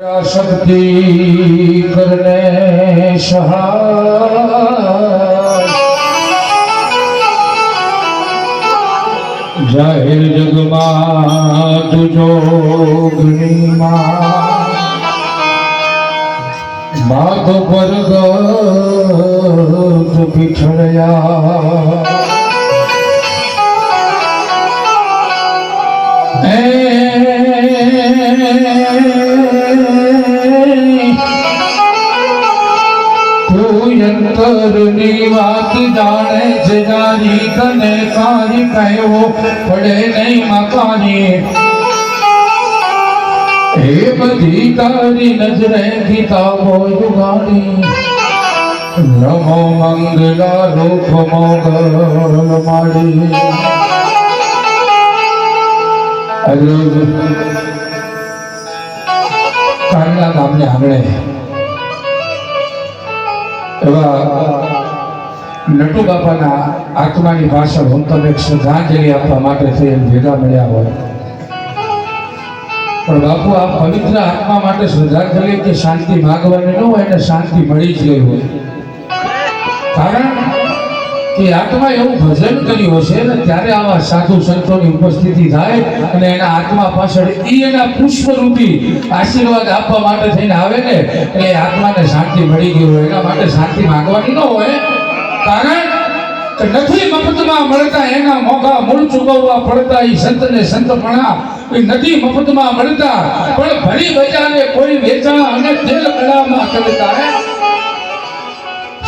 शक्ति करने जाहिर जगमा तुझो अग्निमा मात पर गया અંતરની વાત જાણે છે જારી તને કારી કહેવો પડે નહીં મકાની એ બધી તારી નજરે કિતાબો જુગાડી નમો મંગલા રૂપ મોગલ માડી કાંડલા ગામને આંગણે. એવા નટુ બાપાના આત્માની ભાષા હું તમને શ્રદ્ધાંજલિ આપવા માટે થઈને ભેગા મળ્યા હોય. પણ બાપુ, આ પવિત્ર આત્મા માટે શ્રદ્ધાંજલિ કે શાંતિ માગવાની ન હોય એને શાંતિ મળી જ ગઈ હોય. કારણ કે આત્મા એવું ભજન કર્યું હશે ને ત્યારે આવા સાધુ સંતોની ઉપસ્થિતિ થાય અને એના આત્મા પાછળ એ એના પુષ્પરૂપી આશીર્વાદ આપવા માટે થઈને આવે ને, એટલે આત્માને શાંતિ મળી ગઈ હોય, એના માટે શાંતિ માંગવાની ન હોય. કારણ નથી મફતમાં મળતા એના મોઘા મૂળ ચૂકવવા પડતા એ સંતને સંતપણા એ નથી મફતમાં મળતા. પણ ભરી બજારે કોઈ વેચાણ અને તેલ કળામાં કરતા.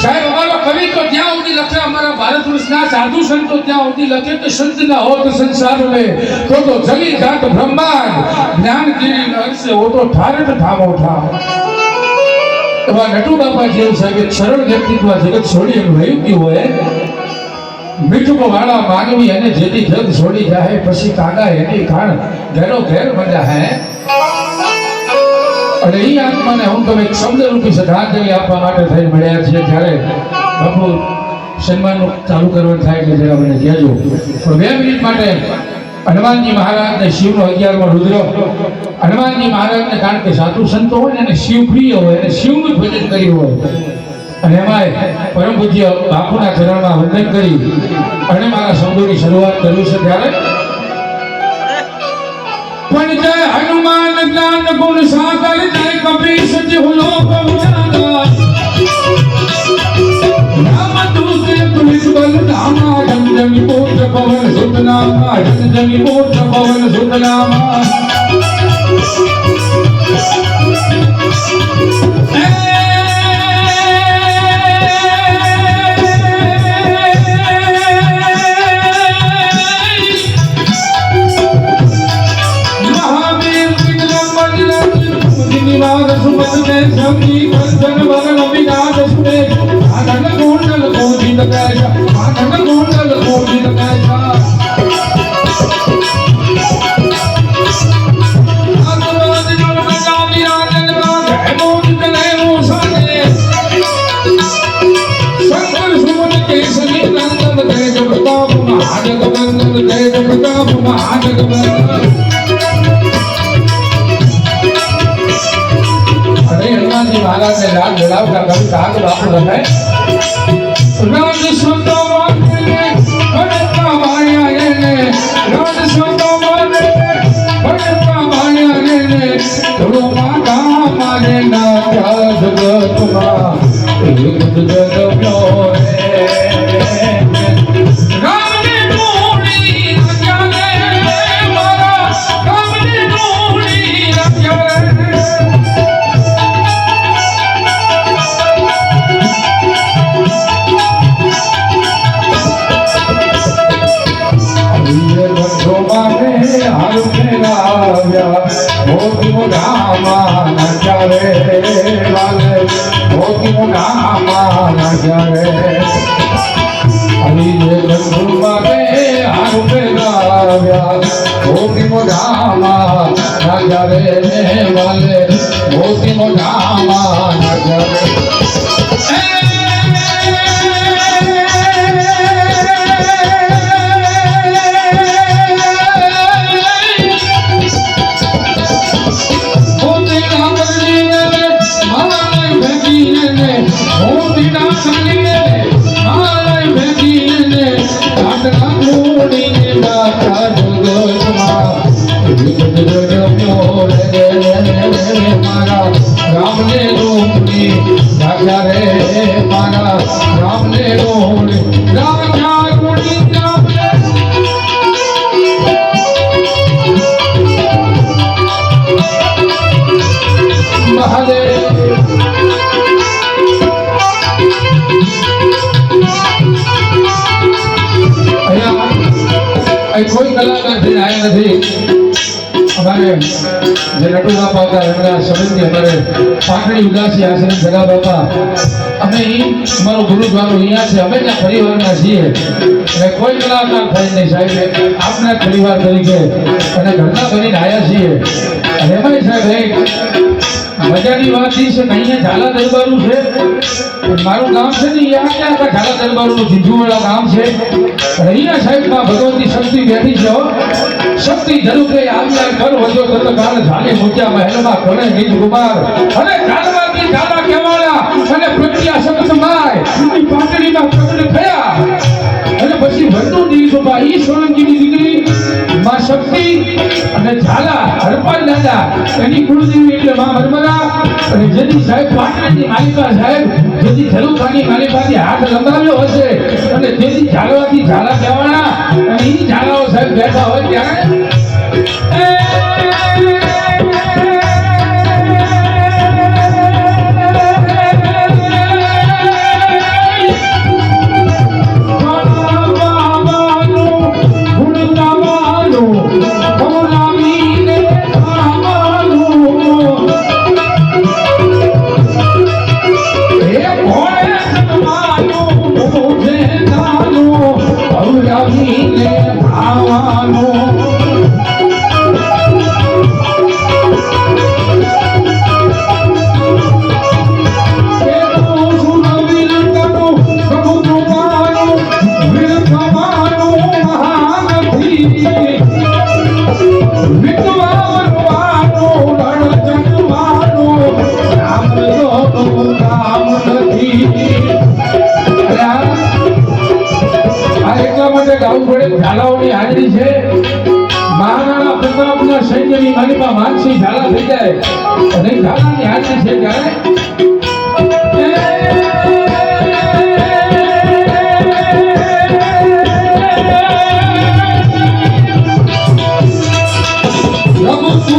સાહેબ લખે, અમારા ભારત વર્ષના સાધુ સંતો ત્યાં સુધી લખે કે સંત ના હોત સંસાર મે તો તો જલી ઘાટ બ્રહ્માંડ. જ્ઞાન ગીરી નરસે હો તો ઠારટ ઠામો ઠામ. એવા નટુ બાપા જેવું છે કે સરળ વ્યક્તિત્વ જગત છોડી રહ્યું ગયું હોય. મીઠું વાળા માનવી અને જેથી જગ છોડી જાય, પછી કાગા એની ખાણ ઘેરો ઘેર મજા હે. અને એ આત્માને હું તમે એક શબ્દરૂપી શ્રદ્ધાંજલિ આપવા માટે થઈ મળ્યા છીએ, જ્યારે બાપુ સન્માનનું ચાલુ કરવાનું થાય એટલે જરા મને કહેજો. પણ બે મિનિટ માટે હનુમાનજી મહારાજને શિવનો અગિયારમાં રુદ્ર. હનુમાનજી મહારાજને કારણ કે સાધુ સંતો હોય ને શિવ પ્રિય હોય અને શિવનું ભજન કર્યું હોય. અને એમાંય પરમ પૂજ્ય બાપુના ચરણમાં વંદન કરી અને મારા શબ્દોની શરૂઆત કર્યું છે ત્યારે. પણ જય હનુમાન જ્ઞાન ગુણ સાગર, જય કપી સચ હુલો પવનાના સુત નામા જમ પવન સુત નામા મહાવીર વિક્રમ વજ્ર નિવાર સુમત ને સંગી વર્ધન વરણ વિનાશ સુરે આનંદ કુંડલ કોજિત કૈસા આનંદ કુંડલ મહાજગ વંદન જય જય પ્રતાપ મહાજગ વંદન અરે હનુમાનજી મહારાજને રાગ જણાવતા કવિ કાગ બાપુ લખાય રાજ સુતો रामा जरे मोतू रामा जरे हरी जे गंगा रे आरुपे गाव्या मोतू रामा जरे वाले मोतू रामा કોઈ કલાકાર આવ્યા નથી. અમારે જે નટુ બાપા હતા એમના સંબંધી અમારે પાટણી ઉદાસી આશ્રમ જગા બાપા. અમે ઈ અમારું ગુરુદ્વારો અહીંયા છે, અમે ત્યાં પરિવારના છીએ. અને કોઈ કલાકાર થાય નહીં સાહેબ. આપના પરિવાર તરીકે અને ઘરના બનીને આવ્યા છીએ. અને એમાં સાહેબ મજાની વાત છે અહીંયા ઝાલા દરબારું છે. મારું ગામ છે ને યાદ ક્યાં આખા દરબાર દરબારનું જીજુવાળા ગામ છે. અહીંયા સાહેબમાં ભગવતી શક્તિ બેઠી છે શક્તિ ધરુકે આવ્યા કર, વધ્યો તત કાળ ઝાલી મૂક્યા, મહેલમાં કોને નિજ કુમાર અને કાળમાંથી ઝાલા કેવાળા અને પ્રત્યા શબ્દ માય ઈ પાટડીમાં પ્રગટ થયા. અને પછી વરનું દીર્ઘમાં ઈ સોલંકીની દીકરી, માં શક્તિ અને ઝાલા. હરપાલ દાદા, એની કુળદેવી એટલે માં નર્મદા અને જેથી સાહેબ પાટણની માલિકા સાહેબ, જેથી ધરુકાની માલિકાથી હાથ લંબાવ્યો હશે અને જેથી ઝાલવાથી ઝાલા કહેવાના અને એ ઝાલાઓ સાહેબ બેઠા હોય ત્યારે આ પ્રતાપના સૈન્યની મહિમા માનસી ઝાલા થઈ જાય. અને ઝાલાની હાજરી છે ત્યારે પ્રભુ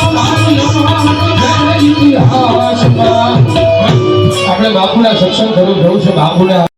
અમર ઇતિહાસમાં આપણે બાપુના સત્સંગ થયું જવું છે બાપુના